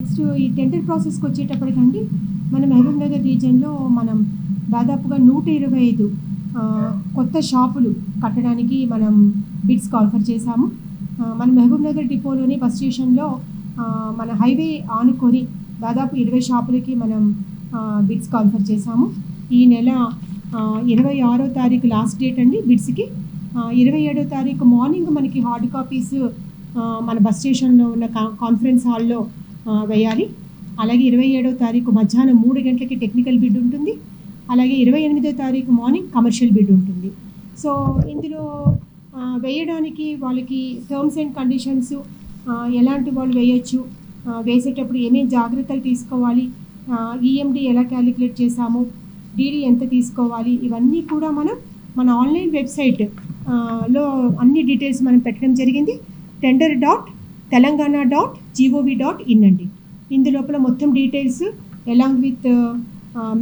Next ఈ tender ప్రాసెస్కి వచ్చేటప్పటికండి మన మహబూబ్ నగర్ రీజియన్లో మనం దాదాపుగా నూట ఇరవై ఐదు కొత్త షాపులు కట్టడానికి మనం బిడ్స్ ఆఫర్ చేశాము. మన మహబూబ్ నగర్ డిపోలోని బస్ స్టేషన్లో మన హైవే ఆనుకొని దాదాపు ఇరవై షాపులకి మనం బిడ్స్ ఆఫర్ చేశాము. ఈ నెల ఇరవై ఆరో తారీఖు లాస్ట్ డేట్ అండి బిడ్స్కి ఇరవై ఏడో తారీఖు మార్నింగ్ మనకి హార్డ్ కాపీస్ మన బస్ స్టేషన్లో ఉన్న కా- కాన్ఫరెన్స్ హాల్లో వేయాలి. అలాగే ఇరవై ఏడో తారీఖు మధ్యాహ్నం మూడు గంటలకి టెక్నికల్ బిడ్ ఉంటుంది. అలాగే ఇరవై ఎనిమిదో తారీఖు మార్నింగ్ కమర్షియల్ బిడ్ ఉంటుంది. సో ఇందులో వేయడానికి వాళ్ళకి టర్మ్స్ అండ్ కండిషన్స్ ఎలాంటి వాళ్ళు వేయచ్చు వేసేటప్పుడు ఏమేమి జాగ్రత్తలు తీసుకోవాలి ఈఎండి ఎలా క్యాలిక్యులేట్ చేసాము డీడీ ఎంత తీసుకోవాలి ఇవన్నీ కూడా మనం మన ఆన్లైన్ వెబ్సైట్లో అన్ని డీటెయిల్స్ మనం పెట్టడం జరిగింది. Tender dot Telangana dot G O V dot in అండి. ఇందులోపల మొత్తం డీటెయిల్స్ ఎలాంగ్ విత్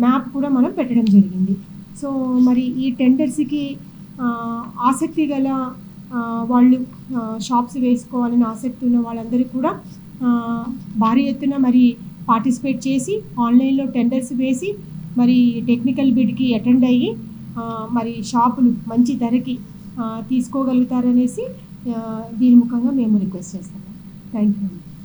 మ్యాప్ కూడా మనం పెట్టడం జరిగింది. సో మరి ఈ టెండర్స్కి ఆసక్తి గల వాళ్ళు షాప్స్ వేసుకోవాలని ఆసక్తి ఉన్న వాళ్ళందరికీ కూడా భారీ ఎత్తున మరి పార్టిసిపేట్ చేసి ఆన్లైన్లో టెండర్స్ వేసి మరి టెక్నికల్ బిడ్కి అటెండ్ అయ్యి మరి షాపులు మంచి ధరకి తీసుకోగలుగుతారనేసి దీని ముఖంగా మేము రిక్వెస్ట్ చేస్తాం. Thank you.